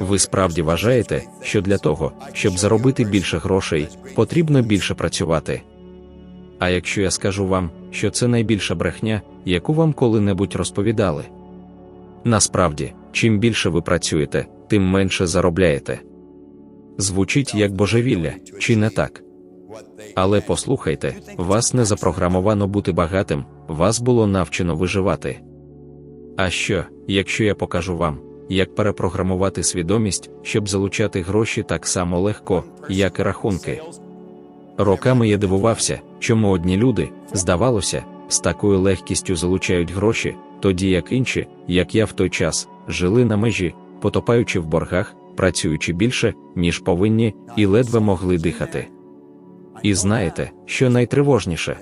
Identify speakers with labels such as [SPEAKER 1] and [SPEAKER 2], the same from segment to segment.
[SPEAKER 1] Ви справді вважаєте, що для того, щоб заробити більше грошей, потрібно більше працювати. А якщо я скажу вам, що це найбільша брехня, яку вам коли-небудь розповідали? Насправді, чим більше ви працюєте, тим менше заробляєте. Звучить як божевілля, чи не так? Але послухайте, вас не запрограмовано бути багатим, вас було навчено виживати. А що, якщо я покажу вам, як перепрограмувати свідомість, щоб залучати гроші так само легко, як і рахунки? Роками я дивувався, чому одні люди, здавалося, з такою легкістю залучають гроші, тоді як інші, як я в той час, жили на межі, потопаючи в боргах, працюючи більше, ніж повинні, і ледве могли дихати. І знаєте, що найтривожніше?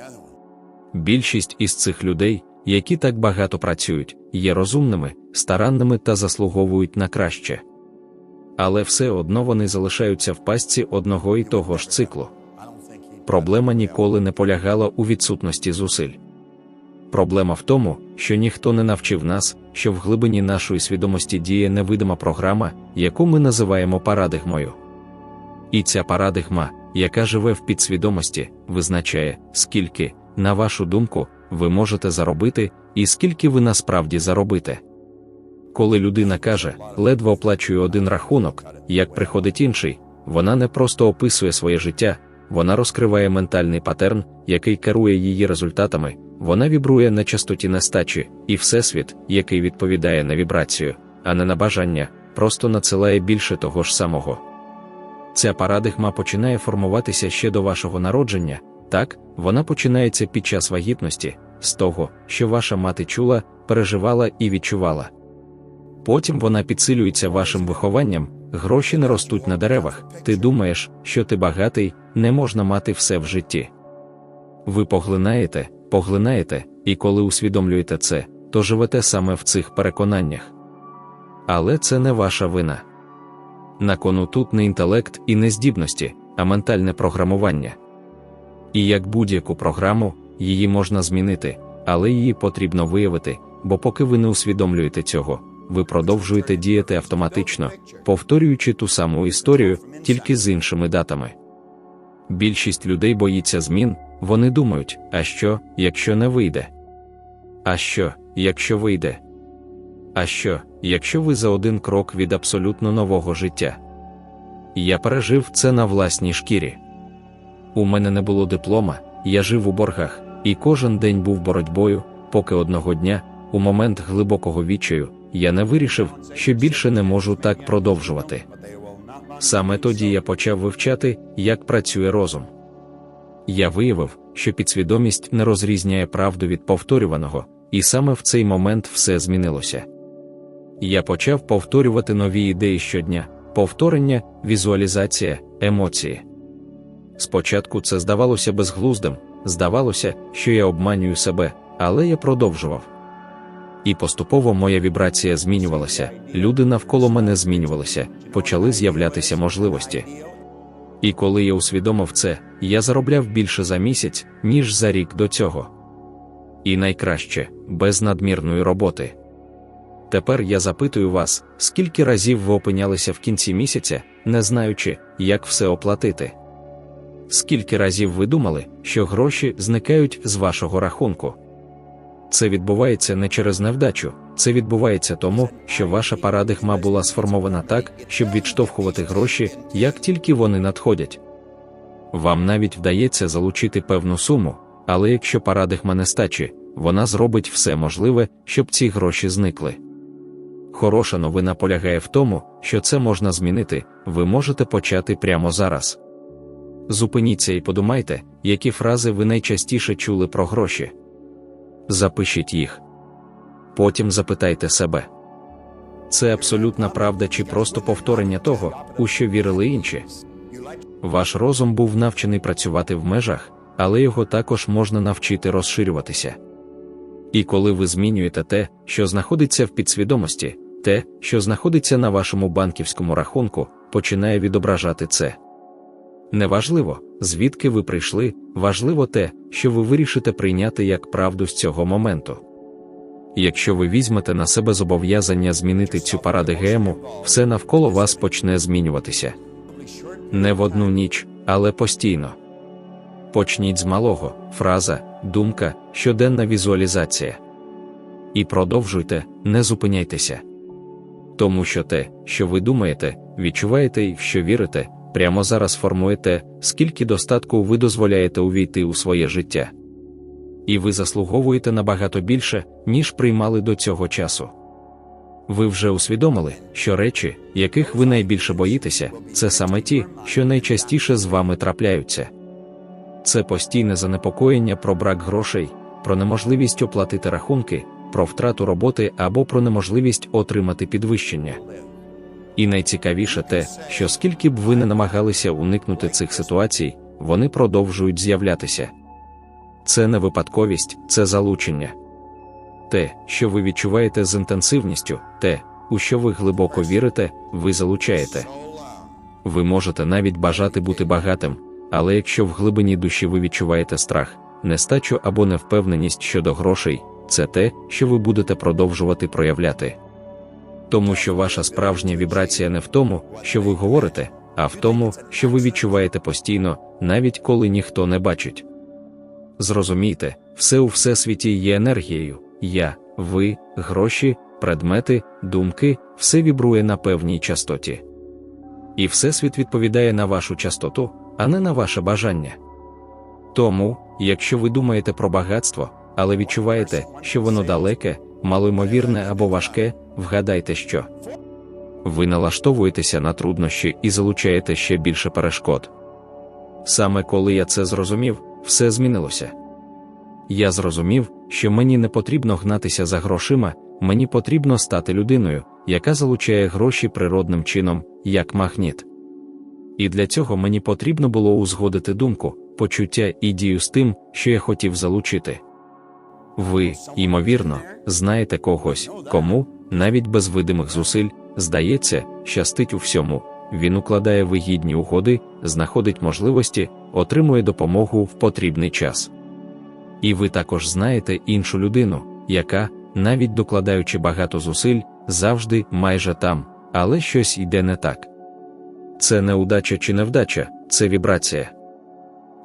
[SPEAKER 1] Більшість із цих людей, які так багато працюють, є розумними, старанними та заслуговують на краще. Але все одно вони залишаються в пастці одного і того ж циклу. Проблема ніколи не полягала у відсутності зусиль. Проблема в тому, що ніхто не навчив нас, що в глибині нашої свідомості діє невидима програма, яку ми називаємо парадигмою. І ця парадигма, яка живе в підсвідомості, визначає, скільки, на вашу думку, ви можете заробити і скільки ви насправді заробите. Коли людина каже, ледве оплачую один рахунок, як приходить інший, вона не просто описує своє життя, вона розкриває ментальний патерн, який керує її результатами, вона вібрує на частоті нестачі, і всесвіт, який відповідає на вібрацію, а не на бажання, просто надсилає більше того ж самого. Ця парадигма починає формуватися ще до вашого народження, так, вона починається під час вагітності, з того, що ваша мати чула, переживала і відчувала. Потім вона підсилюється вашим вихованням, гроші не ростуть на деревах, ти думаєш, що ти багатий, не можна мати все в житті. Ви поглинаєте, поглинаєте, і коли усвідомлюєте це, то живете саме в цих переконаннях. Але це не ваша вина. На кону тут не інтелект і не здібності, а ментальне програмування. І як будь-яку програму, її можна змінити, але її потрібно виявити, бо поки ви не усвідомлюєте цього, ви продовжуєте діяти автоматично, повторюючи ту саму історію, тільки з іншими датами. Більшість людей боїться змін, вони думають, а що, якщо не вийде? А що, якщо вийде? А що, якщо ви за один крок від абсолютно нового життя? Я пережив це на власній шкірі. У мене не було диплома, я жив у боргах, і кожен день був боротьбою, поки одного дня, у момент глибокого відчаю, я не вирішив, що більше не можу так продовжувати. Саме тоді я почав вивчати, як працює розум. Я виявив, що підсвідомість не розрізняє правду від повторюваного, і саме в цей момент все змінилося. Я почав повторювати нові ідеї щодня, повторення, візуалізація, емоції. Спочатку це здавалося безглуздим, здавалося, що я обманюю себе, але я продовжував. І поступово моя вібрація змінювалася, люди навколо мене змінювалися, почали з'являтися можливості. І коли я усвідомив це, я заробляв більше за місяць, ніж за рік до цього. І найкраще без надмірної роботи. Тепер я запитую вас, скільки разів ви опинялися в кінці місяця, не знаючи, як все оплатити. Скільки разів ви думали, що гроші зникають з вашого рахунку? Це відбувається не через невдачу, це відбувається тому, що ваша парадигма була сформована так, щоб відштовхувати гроші, як тільки вони надходять. Вам навіть вдається залучити певну суму, але якщо парадигма нестачі, вона зробить все можливе, щоб ці гроші зникли. Хороша новина полягає в тому, що це можна змінити, ви можете почати прямо зараз. Зупиніться і подумайте, які фрази ви найчастіше чули про гроші. Запишіть їх. Потім запитайте себе. Це абсолютна правда чи просто повторення того, у що вірили інші. Ваш розум був навчений працювати в межах, але його також можна навчити розширюватися. І коли ви змінюєте те, що знаходиться в підсвідомості, те, що знаходиться на вашому банківському рахунку, починає відображати це. Неважливо, звідки ви прийшли, важливо те, що ви вирішите прийняти як правду з цього моменту. якщо ви візьмете на себе зобов'язання змінити цю парадигему, все навколо вас почне змінюватися. Не в одну ніч, але постійно. Почніть з малого фраза, думка, щоденна візуалізація. І продовжуйте, не зупиняйтеся. Тому що те, що ви думаєте, відчуваєте і що вірите, прямо зараз формує те, скільки достатку ви дозволяєте увійти у своє життя. І ви заслуговуєте набагато більше, ніж приймали до цього часу. Ви вже усвідомили, що речі, яких ви найбільше боїтеся, це саме ті, що найчастіше з вами трапляються. Це постійне занепокоєння про брак грошей, про неможливість оплатити рахунки, про втрату роботи або про неможливість отримати підвищення. І найцікавіше те, що скільки б ви не намагалися уникнути цих ситуацій, вони продовжують з'являтися. Це не випадковість, це залучення. Те, що ви відчуваєте з інтенсивністю, те, у що ви глибоко вірите, ви залучаєте. Ви можете навіть бажати бути багатим, але якщо в глибині душі ви відчуваєте страх, нестачу або невпевненість щодо грошей, це те, що ви будете продовжувати проявляти. Тому що ваша справжня вібрація не в тому, що ви говорите, а в тому, що ви відчуваєте постійно, навіть коли ніхто не бачить. Зрозумійте, все у всесвіті є енергією, я, ви, гроші, предмети, думки, все вібрує на певній частоті. І Всесвіт відповідає на вашу частоту, а не на ваше бажання. Тому, якщо ви думаєте про багатство, але відчуваєте, що воно далеке, малоймовірне або важке, вгадайте, що ви налаштовуєтеся на труднощі і залучаєте ще більше перешкод. Саме коли я це зрозумів, все змінилося. Я зрозумів, що мені не потрібно гнатися за грошима, мені потрібно стати людиною, яка залучає гроші природним чином, як магніт. І для цього мені потрібно було узгодити думку, почуття і дію з тим, що я хотів залучити. Ви, ймовірно, знаєте когось, кому, навіть без видимих зусиль, здається, щастить у всьому. Він укладає вигідні угоди, знаходить можливості, отримує допомогу в потрібний час. І ви також знаєте іншу людину, яка, навіть докладаючи багато зусиль, завжди майже там, але щось йде не так. Це не удача чи невдача, це вібрація.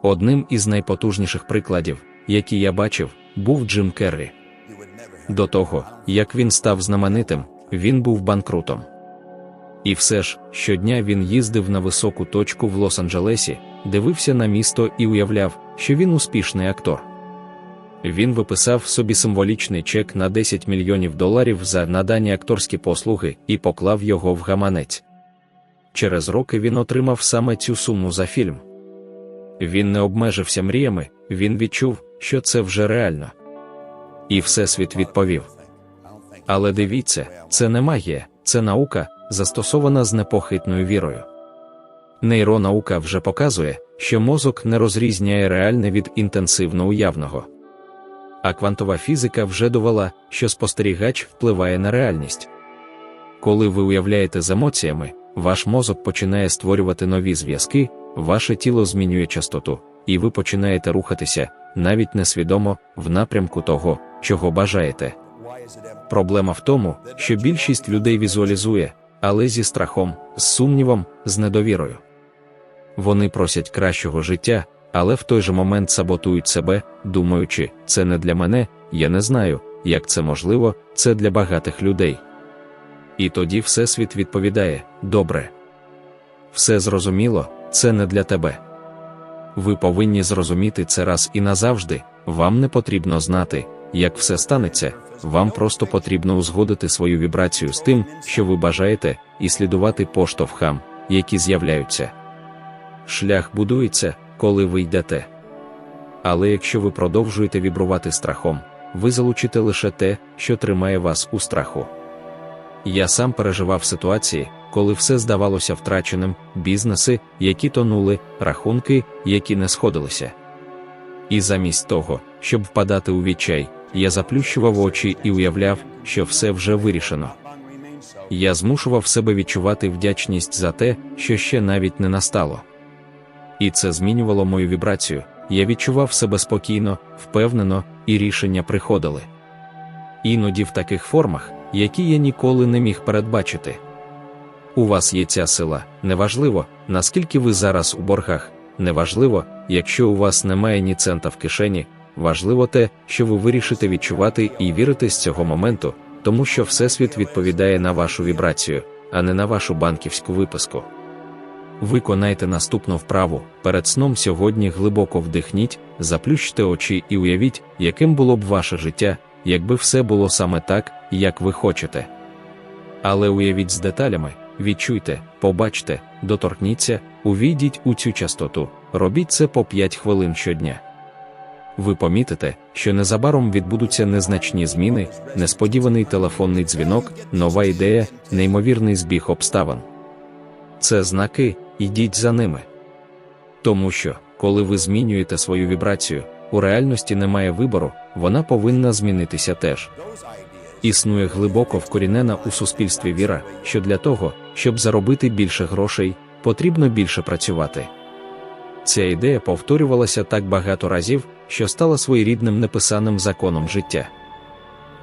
[SPEAKER 1] Одним із найпотужніших прикладів, які я бачив, був Джим Керрі. До того, як він став знаменитим, він був банкрутом. І все ж, щодня він їздив на високу точку в Лос-Анджелесі, дивився на місто і уявляв, що він успішний актор. Він виписав собі символічний чек на 10 мільйонів доларів за надані акторські послуги і поклав його в гаманець. Через роки він отримав саме цю суму за фільм. Він не обмежився мріями, він відчув, що це вже реально. І Всесвіт відповів. Але дивіться, це не магія, це наука, застосована з непохитною вірою. Нейронаука вже показує, що мозок не розрізняє реальне від інтенсивно уявного. А квантова фізика вже довела, що спостерігач впливає на реальність. Коли ви уявляєте з емоціями, ваш мозок починає створювати нові зв'язки, ваше тіло змінює частоту, і ви починаєте рухатися, навіть несвідомо, в напрямку того, чого бажаєте. Проблема в тому, що більшість людей візуалізує, але зі страхом, з сумнівом, з недовірою. Вони просять кращого життя, але в той же момент саботують себе, думаючи, це не для мене, я не знаю, як це можливо, це для багатих людей. І тоді Всесвіт відповідає: добре, все зрозуміло, це не для тебе. Ви повинні зрозуміти це раз і назавжди, вам не потрібно знати, як все станеться, вам просто потрібно узгодити свою вібрацію з тим, що ви бажаєте, і слідувати поштовхам, які з'являються. Шлях будується, коли ви йдете. Але якщо ви продовжуєте вібрувати страхом, ви залучите лише те, що тримає вас у страху. Я сам переживав ситуації, коли все здавалося втраченим, бізнеси, які тонули, рахунки, які не сходилися. І замість того, щоб впадати у відчай, я заплющував очі і уявляв, що все вже вирішено. Я змушував себе відчувати вдячність за те, що ще навіть не настало. І це змінювало мою вібрацію. Я відчував себе спокійно, впевнено, і рішення приходили. іноді в таких формах, які я ніколи не міг передбачити. У вас є ця сила, неважливо, наскільки ви зараз у боргах, неважливо, якщо у вас немає ні цента в кишені, важливо те, що ви вирішите відчувати і вірити з цього моменту, тому що Всесвіт відповідає на вашу вібрацію, а не на вашу банківську виписку. Виконайте наступну вправу. Перед сном сьогодні глибоко вдихніть, заплющте очі і уявіть, яким було б ваше життя, якби все було саме так, як ви хочете. Але уявіть з деталями, відчуйте, побачте, доторкніться, увійдіть у цю частоту, робіть це по 5 хвилин щодня. Ви помітите, що незабаром відбудуться незначні зміни, несподіваний телефонний дзвінок, нова ідея, неймовірний збіг обставин. Це знаки, ідіть за ними. Тому що, коли ви змінюєте свою вібрацію, у реальності немає вибору, вона повинна змінитися теж. Існує глибоко вкорінена у суспільстві віра, що для того, щоб заробити більше грошей, потрібно більше працювати. Ця ідея повторювалася так багато разів, що стала своєрідним неписаним законом життя.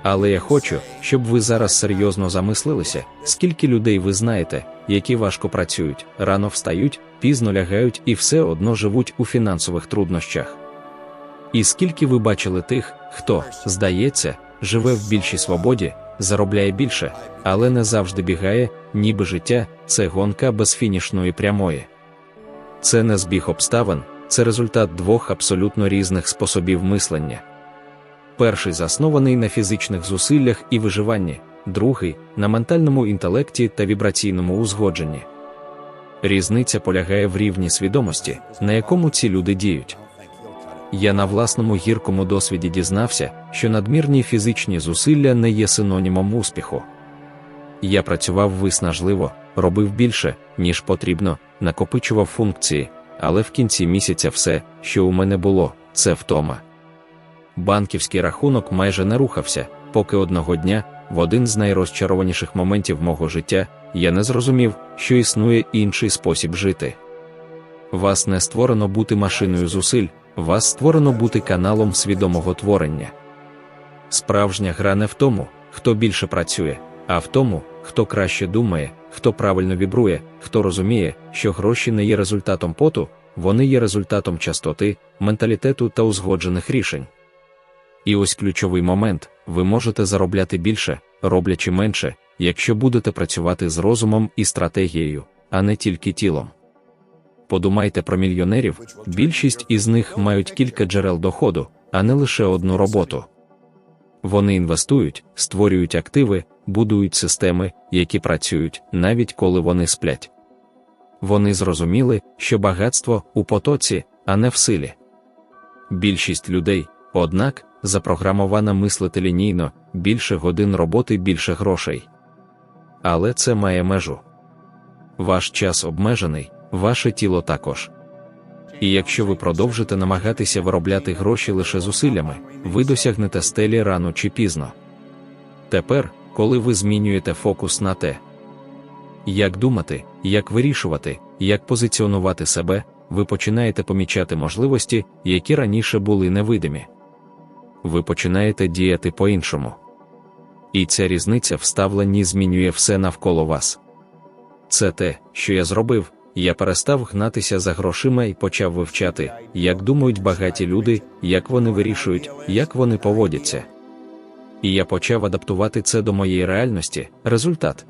[SPEAKER 1] Але я хочу, щоб ви зараз серйозно замислилися, скільки людей ви знаєте, які важко працюють, рано встають, пізно лягають і все одно живуть у фінансових труднощах. І скільки ви бачили тих, хто, здається, живе в більшій свободі, заробляє більше, але не завжди бігає, ніби життя це гонка безфінішної прямої. Це не збіг обставин, це результат двох абсолютно різних способів мислення. Перший заснований на фізичних зусиллях і виживанні, другий на ментальному інтелекті та вібраційному узгодженні. Різниця полягає в рівні свідомості, на якому ці люди діють. Я на власному гіркому досвіді дізнався, що надмірні фізичні зусилля не є синонімом успіху. Я працював виснажливо, робив більше, ніж потрібно, накопичував функції, але в кінці місяця все, що у мене було, це втома. Банківський рахунок майже не рухався, поки одного дня, в один з найрозчарованіших моментів мого життя, я не зрозумів, що існує інший спосіб жити. Вас не створено бути машиною зусиль, вас створено бути каналом свідомого творення. Справжня гра не в тому, хто більше працює, а в тому, хто краще думає, хто правильно вібрує, хто розуміє, що гроші не є результатом поту, вони є результатом частоти, менталітету та узгоджених рішень. І ось ключовий момент: ви можете заробляти більше, роблячи менше, якщо будете працювати з розумом і стратегією, а не тільки тілом. Подумайте про мільйонерів, більшість із них мають кілька джерел доходу, а не лише одну роботу. Вони інвестують, створюють активи, будують системи, які працюють, навіть коли вони сплять. Вони зрозуміли, що багатство у потоці, а не в силі. Більшість людей, однак, запрограмована мислити лінійно, більше годин роботи, більше грошей. Але це має межу. Ваш час обмежений, ваше тіло також. І якщо ви продовжите намагатися виробляти гроші лише зусиллями, ви досягнете стелі рано чи пізно. Тепер, коли ви змінюєте фокус на те, як думати, як вирішувати, як позиціонувати себе, ви починаєте помічати можливості, які раніше були невидимі. Ви починаєте діяти по-іншому. І ця різниця в ставленні змінює все навколо вас. Це те, що я зробив, я перестав гнатися за грошима і почав вивчати, як думають багаті люди, як вони вирішують, як вони поводяться. І я почав адаптувати це до моєї реальності. Результат.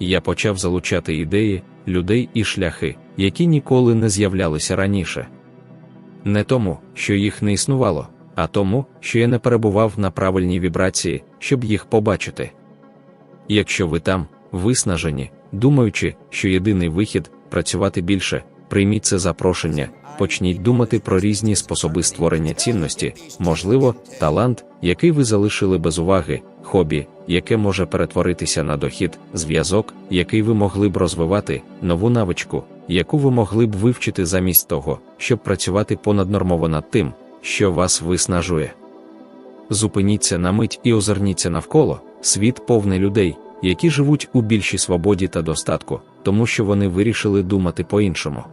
[SPEAKER 1] Я почав залучати ідеї, людей і шляхи, які ніколи не з'являлися раніше. Не тому, що їх не існувало, а тому, що я не перебував на правильній вібрації, щоб їх побачити. Якщо ви там, виснажені, думаючи, що єдиний вихід працювати більше, прийміть це запрошення, почніть думати про різні способи створення цінності, можливо, талант, який ви залишили без уваги, хобі, яке може перетворитися на дохід, зв'язок, який ви могли б розвивати, нову навичку, яку ви могли б вивчити замість того, щоб працювати понаднормово над тим, що вас виснажує. Зупиніться на мить і озирніться навколо, світ повний людей, які живуть у більшій свободі та достатку, тому що вони вирішили думати по-іншому.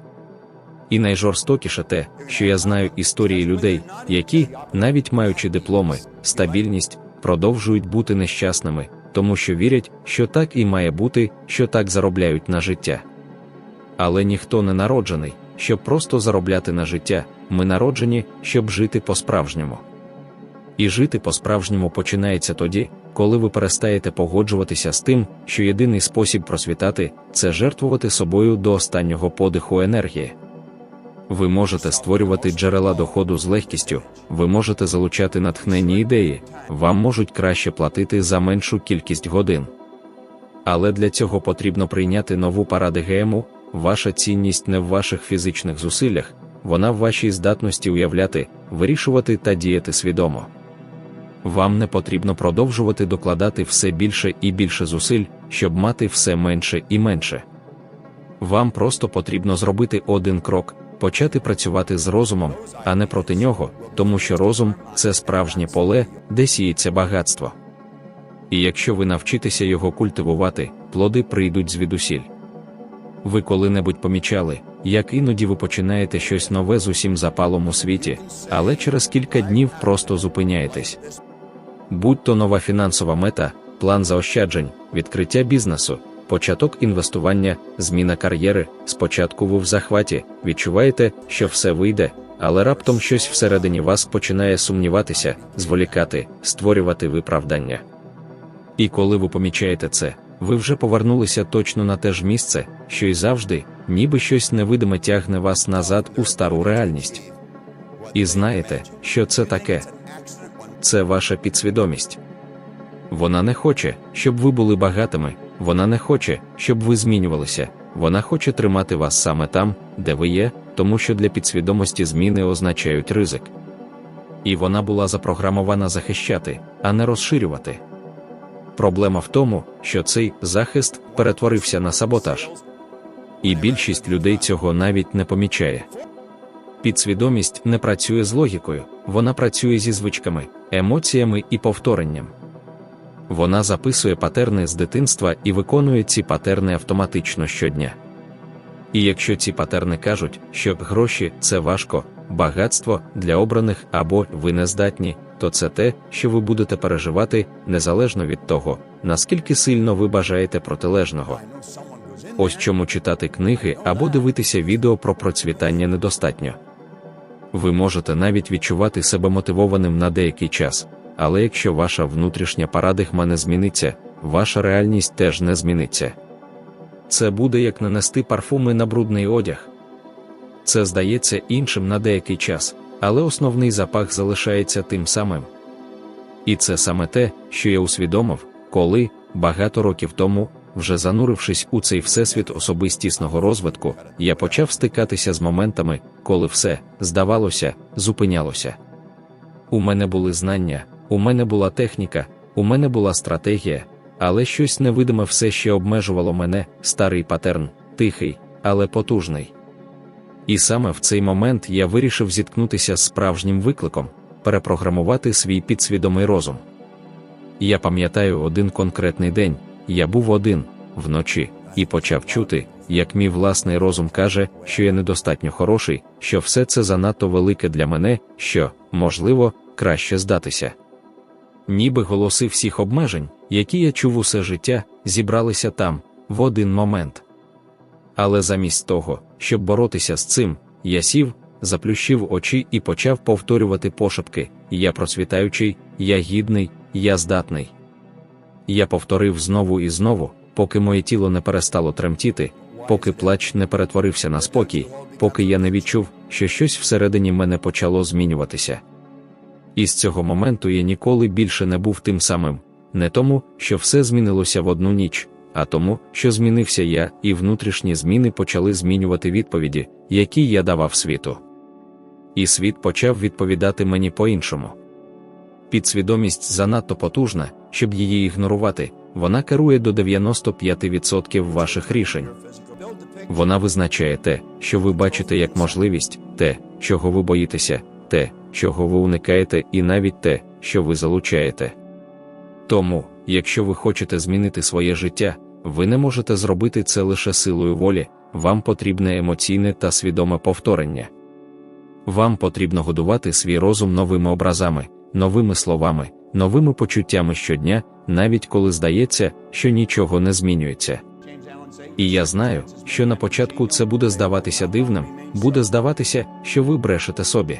[SPEAKER 1] І найжорстокіше те, що я знаю історії людей, які, навіть маючи дипломи, стабільність, продовжують бути нещасними, тому що вірять, що так і має бути, що так заробляють на життя. Але ніхто не народжений, щоб просто заробляти на життя, ми народжені, щоб жити по-справжньому. І жити по-справжньому починається тоді, коли ви перестаєте погоджуватися з тим, що єдиний спосіб просвітати це жертвувати собою до останнього подиху енергії. Ви можете створювати джерела доходу з легкістю, ви можете залучати натхненні ідеї, вам можуть краще платити за меншу кількість годин. Але для цього потрібно прийняти нову парадигему, ваша цінність не в ваших фізичних зусиллях, вона в вашій здатності уявляти, вирішувати та діяти свідомо. Вам не потрібно продовжувати докладати все більше і більше зусиль, щоб мати все менше і менше. Вам просто потрібно зробити один крок, почати працювати з розумом, а не проти нього, тому що розум це справжнє поле, де сіється багатство. І якщо ви навчитеся його культивувати, плоди прийдуть звідусіль. Ви коли-небудь помічали, як іноді ви починаєте щось нове з усім запалом у світі, але через кілька днів просто зупиняєтесь. Будь то нова фінансова мета, план заощаджень, відкриття бізнесу, початок інвестування, зміна кар'єри, спочатку ви в захваті, відчуваєте, що все вийде, але раптом щось всередині вас починає сумніватися, зволікати, створювати виправдання. І коли ви помічаєте це, ви вже повернулися точно на те ж місце, що й завжди, ніби щось невидиме тягне вас назад у стару реальність. І знаєте, що це таке? Це ваша підсвідомість. Вона не хоче, щоб ви були багатими, вона не хоче, щоб ви змінювалися, вона хоче тримати вас саме там, де ви є, тому що для підсвідомості зміни означають ризик. І вона була запрограмована захищати, а не розширювати. Проблема в тому, що цей захист перетворився на саботаж. І більшість людей цього навіть не помічає. Підсвідомість не працює з логікою, вона працює зі звичками, емоціями і повторенням. Вона записує патерни з дитинства і виконує ці патерни автоматично щодня. І якщо ці патерни кажуть, що гроші це важко, багатство для обраних або ви не здатні, то це те, що ви будете переживати незалежно від того, наскільки сильно ви бажаєте протилежного. Ось чому читати книги або дивитися відео про процвітання недостатньо. Ви можете навіть відчувати себе мотивованим на деякий час, але якщо ваша внутрішня парадигма не зміниться, ваша реальність теж не зміниться. Це буде як нанести парфуми на брудний одяг. Це здається іншим на деякий час, але основний запах залишається тим самим. І це саме те, що я усвідомив, коли, багато років тому, вже занурившись у цей всесвіт особистісного розвитку, я почав стикатися з моментами, коли все, здавалося, зупинялося. У мене були знання, у мене була техніка, у мене була стратегія, але щось невидиме все ще обмежувало мене, старий патерн, тихий, але потужний. І саме в цей момент я вирішив зіткнутися з справжнім викликом перепрограмувати свій підсвідомий розум. Я пам'ятаю один конкретний день, я був один, вночі, і почав чути, як мій власний розум каже, що я недостатньо хороший, що все це занадто велике для мене, що, можливо, краще здатися. Ніби голоси всіх обмежень, які я чув усе життя, зібралися там, в один момент. Але замість того, щоб боротися з цим, я сів, заплющив очі і почав повторювати пошепки: я просвітаючий, я гідний, я здатний. Я повторив знову і знову, поки моє тіло не перестало тремтіти, поки плач не перетворився на спокій, поки я не відчув, що щось всередині мене почало змінюватися. І з цього моменту я ніколи більше не був тим самим, не тому, що все змінилося в одну ніч, а тому, що змінився я, і внутрішні зміни почали змінювати відповіді, які я давав світу. І світ почав відповідати мені по-іншому. Підсвідомість занадто потужна, щоб її ігнорувати, вона керує до 95% ваших рішень. Вона визначає те, що ви бачите як можливість, те, чого ви боїтеся, те, чого ви уникаєте, і навіть те, що ви залучаєте. Тому, якщо ви хочете змінити своє життя, ви не можете зробити це лише силою волі, вам потрібне емоційне та свідоме повторення. Вам потрібно годувати свій розум новими образами, новими словами, новими почуттями щодня, навіть коли здається, що нічого не змінюється. І я знаю, що на початку це буде здаватися дивним, буде здаватися, що ви брешете собі.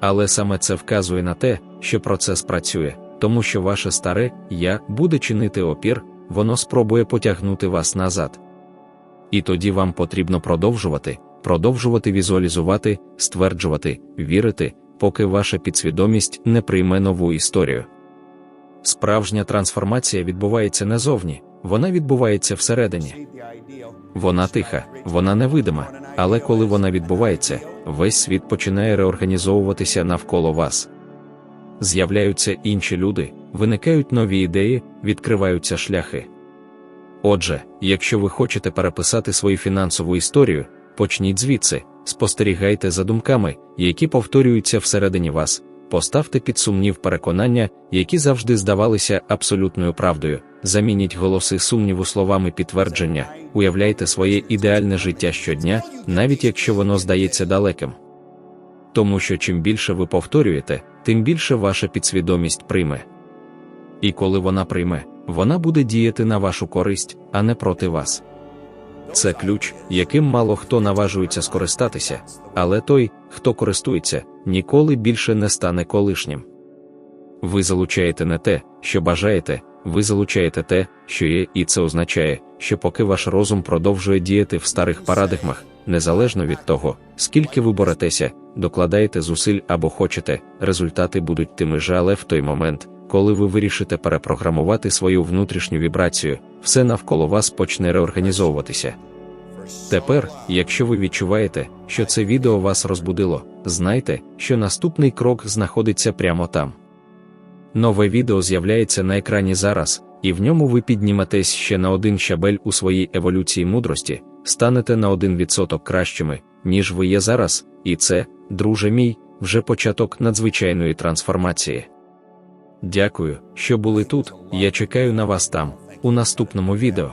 [SPEAKER 1] Але саме це вказує на те, що процес працює, тому що ваше старе я буде чинити опір, воно спробує потягнути вас назад. І тоді вам потрібно продовжувати, продовжувати візуалізувати, стверджувати, вірити, поки ваша підсвідомість не прийме нову історію. Справжня трансформація відбувається не зовні, вона відбувається всередині. Вона тиха, вона невидима, але коли вона відбувається, весь світ починає реорганізовуватися навколо вас. З'являються інші люди, виникають нові ідеї, відкриваються шляхи. Отже, якщо ви хочете переписати свою фінансову історію, почніть звідси, спостерігайте за думками, які повторюються всередині вас, поставте під сумнів переконання, які завжди здавалися абсолютною правдою, замініть голоси сумніву словами підтвердження, уявляйте своє ідеальне життя щодня, навіть якщо воно здається далеким. Тому що чим більше ви повторюєте, тим більше ваша підсвідомість прийме. І коли вона прийме, вона буде діяти на вашу користь, а не проти вас. Це ключ, яким мало хто наважується скористатися, але той, хто користується, ніколи більше не стане колишнім. Ви залучаєте не те, що бажаєте, ви залучаєте те, що є, і це означає, що поки ваш розум продовжує діяти в старих парадигмах, незалежно від того, скільки ви боретеся, докладаєте зусиль або хочете, результати будуть тими ж, але в той момент, коли ви вирішите перепрограмувати свою внутрішню вібрацію, все навколо вас почне реорганізовуватися. Тепер, якщо ви відчуваєте, що це відео вас розбудило, знайте, що наступний крок знаходиться прямо там. Нове відео з'являється на екрані зараз, і в ньому ви підніметесь ще на один щабель у своїй еволюції мудрості, станете на один відсоток кращими, ніж ви є зараз, і це, друже мій, вже початок надзвичайної трансформації. Дякую, що були тут. Я чекаю на вас там, у наступному відео.